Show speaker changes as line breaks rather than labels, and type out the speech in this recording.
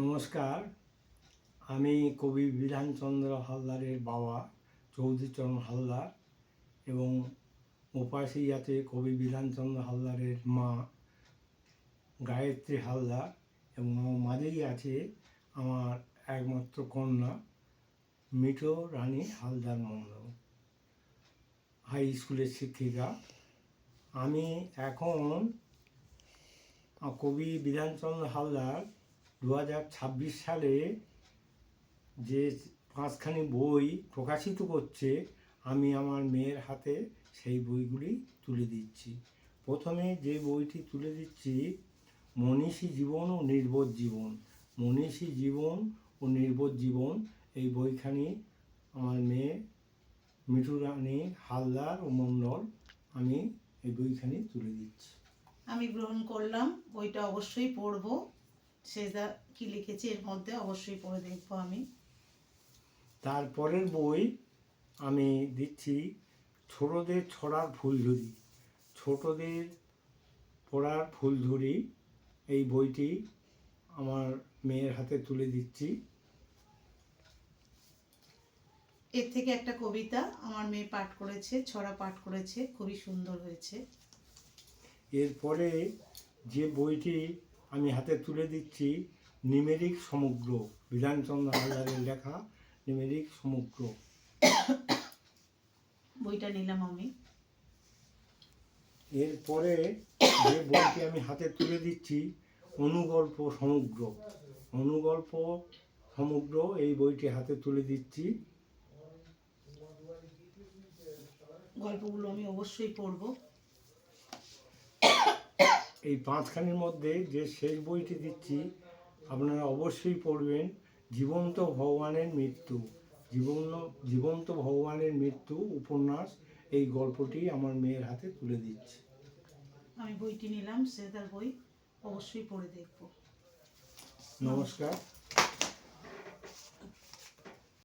নমস্কার। আমি কবি বিধানচন্দ্র হালদারের বাবা চৌধুরীচরণ হালদার এবং ওপাশেই আছে কবি বিধানচন্দ্র হালদারের মা গায়ত্রী হালদার এবং আমার মাঝেই আছে আমার একমাত্র কন্যা মিঠো রানী হালদার মণ্ডল হাই স্কুলের শিক্ষিকা। আমি এখন কবি বিধানচন্দ্র হালদার দু হাজার ছাব্বিশ সালে যে পাঁচখানি বই প্রকাশিত করছে, আমি আমার মেয়ের হাতে সেই বইগুলি তুলে দিচ্ছি। প্রথমে যে বইটি তুলে দিচ্ছি, মনীষী জীবন ও নির্বোধ জীবন। মনীষী জীবন ও নির্বোধ জীবন, এই বইখানি আমার মেয়ে মিঠু রানী হালদার ও মণ্ডল আমি এই বইখানি তুলে দিচ্ছি।
আমি গ্রহণ করলাম, বইটা অবশ্যই পড়ব। সে যা কি লিখেছে এর মধ্যে অবশ্যই পড়ে দেখব আমি।
তারপরের বই আমি দিচ্ছি ছোটদের ছড়ার ফুলঝুরি। ছোটদের পড়ার ফুল ফুলঝুরি এই বইটি আমার মেয়ের হাতে তুলে দিচ্ছি।
এর থেকে একটা কবিতা আমার মেয়ে পাঠ করেছে ছড়া পাঠ করেছে খুবই সুন্দর হয়েছে।
এরপরে যে বইটি আমি হাতে তুলে দিচ্ছি নিমেরিক সমগ্র বিধানচন্দ্র হালদারের লেখা নিমেরিক সমগ্র।
বইটা নিলাম আমি।
এরপরে যে বইটি আমি হাতে তুলে দিচ্ছি অনুগল্প সমগ্র। অনুগল্প সমগ্র এই বইটি হাতে তুলে দিচ্ছি।
গল্পগুলো আমি অবশ্যই পড়ব।
এই পাঁচখানির মধ্যে যে শেষ বইটি দিচ্ছি আপনারা অবশ্যই পড়বেন জীবন্ত ভগবানের মৃত্যু জীবন জীবন্ত ভগবানের মৃত্যু উপন্যাস এই গল্পটি আমার মেয়ের হাতে তুলে দিচ্ছি।
আমি বইটি নিলাম সে তার বই অবশ্যই পড়ে দেখব।
নমস্কার।